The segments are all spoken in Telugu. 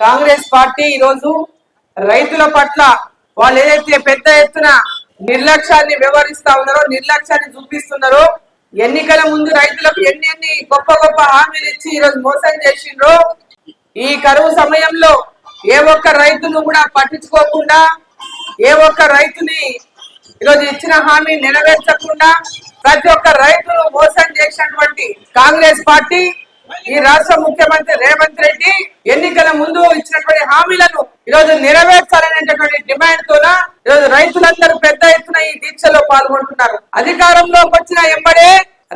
కాంగ్రెస్ పార్టీ ఈరోజు రైతుల పట్ల వాళ్ళు ఏదైతే పెద్ద ఎత్తున నిర్లక్ష్యాన్ని వ్యవహరిస్తా ఉన్నారో నిర్లక్ష్యాన్ని చూపిస్తున్నారో ఎన్నికల ముందు రైతులకు ఎన్ని ఎన్ని గొప్ప గొప్ప హామీలు ఇచ్చి ఈరోజు మోసం చేసిండ్రు ఈ కరువు సమయంలో ఏ ఒక్క రైతును కూడా పట్టించుకోకుండా ఏ ఒక్క రైతుని ఈరోజు ఇచ్చిన హామీ నెరవేర్చకుండా ప్రతి ఒక్క రైతును మోసం చేసినటువంటి కాంగ్రెస్ పార్టీ ఈ రాష్ట్ర ముఖ్యమంత్రి రేవంత్ రెడ్డి ఎన్నికల ముందు ఇచ్చినటువంటి హామీలను ఈరోజు నెరవేర్చాలనేటటువంటి డిమాండ్ తోన ఈరోజు రైతులందరూ పెద్ద ఎత్తున ఈ దీక్షలో పాల్గొంటున్నారు. అధికారంలోకి వచ్చిన ఎంబడే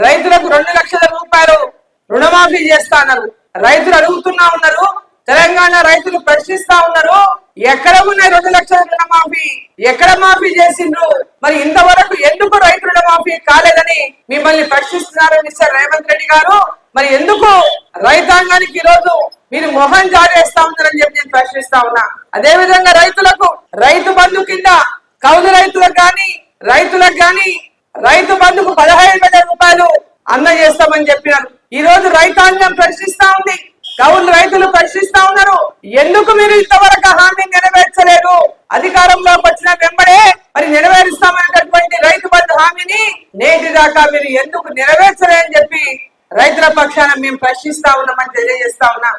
రైతులకు రెండు లక్షల రూపాయలు రుణమాఫీ చేస్తా అన్నారు రైతులు అడుగుతున్నా ఉన్నారు తెలంగాణ రైతులు ప్రశ్నిస్తా ఉన్నారు ఎక్కడ ఉన్నాయి రెండు లక్షల రుణమాఫీ? ఎక్కడ మాఫీ చేసిండ్రు? మరి ఇంతవరకు ఎందుకు రైతు రుణమాఫీ కాలేదని మిమ్మల్ని ప్రశ్నిస్తున్నారు మిస్టర్ రేవంత్ రెడ్డి గారు. మరి ఎందుకు రైతాంగానికి ఈ రోజు మీరు మొహం జారేస్తా ఉన్నారని చెప్పి నేను ప్రశ్నిస్తా ఉన్నా. అదే విధంగా రైతులకు రైతు బంధు కింద కౌలు రైతులకు కానీ రైతులకు కానీ రైతు బంధుకు పదహైదు వేల రూపాయలు అందజేస్తామని చెప్పినారు. ఈ రోజు రైతాంగం ప్రశ్నిస్తా ఉంది. కౌలు రైతులు ప్రశ్నిస్తా ఉన్నారు. ఎందుకు మీరు ఇంతవరకు హామీ నెరవేర్చలేదు అధికారంలోకి వచ్చిన వెంబడే మరి నెరవేరుస్తామనేటటువంటి రైతు బంధు హామీని నేటి దాకా మీరు ఎందుకు నెరవేర్చలేని చెప్పి రైతుల పక్షాన మేము ప్రశ్నిస్తా ఉన్నామని తెలియజేస్తా ఉన్నాం.